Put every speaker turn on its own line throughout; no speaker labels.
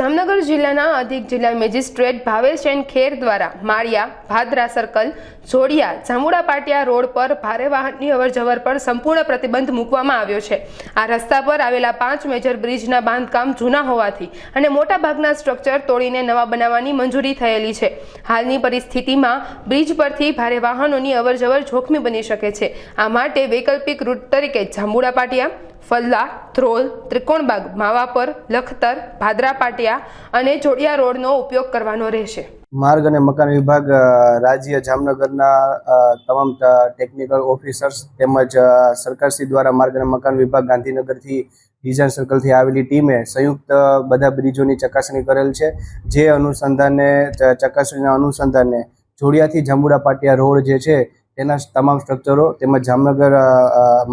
જામનગર જિલ્લાના અધિક જિલ્લા મેજિસ્ટ્રેટ ભાવેશેન ખેર દ્વારા માળિયા, ભાદરા સર્કલ, જોડિયા જામુડા પાટિયા રોડ પર ભારે વાહનની અવરજવર પર સંપૂર્ણ પ્રતિબંધ મૂકવામાં આવ્યો છે. આ રસ્તા પર આવેલા પાંચ મેજર બ્રિજના બાંધકામ જૂના હોવાથી અને મોટાભાગના સ્ટ્રક્ચર તોડીને નવા બનાવવાની મંજૂરી થયેલી છે. હાલની પરિસ્થિતિમાં બ્રિજ પરથી ભારે વાહનોની અવરજવર જોખમી બની શકે છે. આ માટે વૈકલ્પિક રૂટ તરીકે જાંબુડા પાટિયા ફલ્લા ધ્રોલ ત્રિકોણબાગ, માવાપર, લખતર ભાદરા પાટિયા અને જોડિયા રોડનો ઉપયોગ કરવાનો રહેશે.
માર્ગ અને મકાન વિભાગ રાજ્ય જામનગરના તમામ ટેકનિકલ ઓફિસર્સ તેમજ સરકારશ્રી દ્વારા માર્ગ અને મકાન વિભાગ ગાંધીનગરથી ડિઝાઇન સર્કલથી આવેલી ટીમે સંયુક્ત બધા બ્રિજોની ચકાસણી કરેલ છે. જે અનુસંધાને ચકાસણીના અનુસંધાને જોડિયાથી જાંબુડા પાટિયા રોડ જે છે તેના તમામ સ્ટ્રક્ચરો તેમજ જામનગર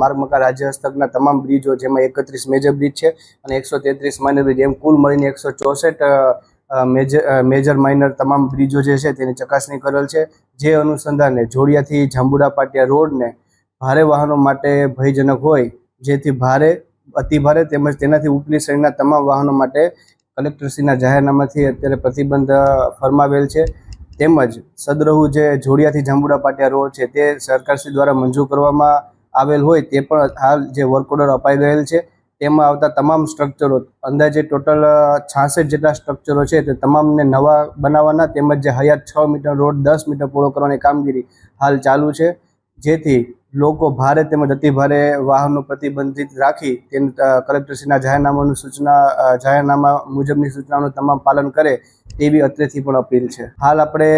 માર્ગ મકા રાજ્ય હસ્તકના તમામ બ્રિજો જેમાં એકત્રીસ મેજર બ્રિજ છે અને એકસો તેત્રીસ માઇનર બ્રિજ એમ કુલ મળીને એકસો ચોસઠ મેજર મેજર માઇનર તમામ બ્રિજો જે છે તેની ચકાસણી કરેલ છે. જે અનુસંધાને જોડિયાથી જાંબુડા પાટિયા રોડને ભારે વાહનો માટે ભયજનક હોય, જેથી ભારે, અતિ ભારે તેમજ તેનાથી ઉપલી શ્રેણીના તમામ વાહનો માટે કલેક્ટરશ્રીના જાહેરનામાથી અત્યારે પ્રતિબંધ ફરમાવેલ છે. તેમજ સદરહુ જે જોડિયાથી જાંબુડા પાટિયા રોડ છે, તે સરકારશ્રી દ્વારા મંજૂર કરવામાં આવેલ હોય તે પણ હાલ જે વર્ક ઓર્ડર અપાઈ ગયેલ છે, તેમાં આવતા તમામ સ્ટ્રક્ચરો અંદાજે ટોટલ છાસઠ જેટલા સ્ટ્રક્ચરો છે, તે તમામને નવા બનાવવાના તેમજ જે હયાત છ મીટર રોડ, દસ મીટર પૂરો કરવાની કામગીરી હાલ ચાલુ છે. જેથી લોકો ભારે તેમજ અતિભારે વાહનો પ્રતિબંધિત રાખી તેમ કલેક્ટરશ્રીના જાહેરનામાનું સૂચના જાહેરનામા મુજબની સૂચનાનું તમામ પાલન કરે તેવી અત્રેથી પણ અપીલ છે. હાલ આપણે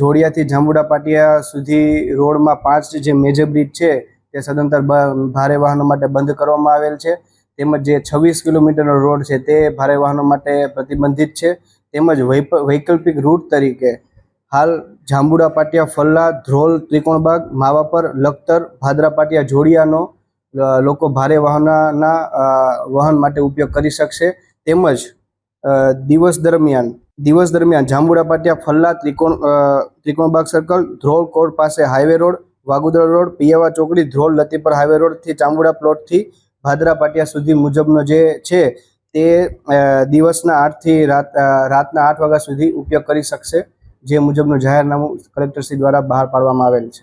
જોડિયાથી જાંબુડા પાટિયા સુધી રોડમાં પાંચ જે મેજર બ્રિજ છે, તે સદંતર ભારે વાહનો માટે બંધ કરવામાં આવેલ છે. તેમજ જે છવ્વીસ કિલોમીટરનો રોડ છે, તે ભારે વાહનો માટે પ્રતિબંધિત છે. તેમજ વૈકલ્પિક રૂટ તરીકે હાલ જાંબુડા પાટિયા, ફલ્લા, ધ્રોલ, ત્રિકોણબાગ, માવાપર, લખતર, ભાદરા પાટિયા જોડિયાનો લોકો ભારે વાહનના વાહન માટે ઉપયોગ કરી શકશે. તેમજ દિવસ દરમિયાન દિવસ દરમિયાન જાંબુડા પાટિયા, ફલ્લા, ત્રિકોણ ત્રિકોણબાગ સર્કલ, ધ્રોલ કોર્ટ પાસે હાઈવે રોડ, વાગુદળ રોડ, પિયાવા ચોકડી, ધ્રોલ લતીપર હાઈવે રોડથી ચાંબુડા પ્લોટથી ભાદરા પાટિયા સુધી મુજબનો જે છે તે દિવસના આઠથી રાત રાતના આઠ વાગ્યા સુધી ઉપયોગ કરી શકશે, જે મુજબનું જાહેરનામું કલેક્ટરશ્રી દ્વારા બહાર પાડવામાં આવેલ છે.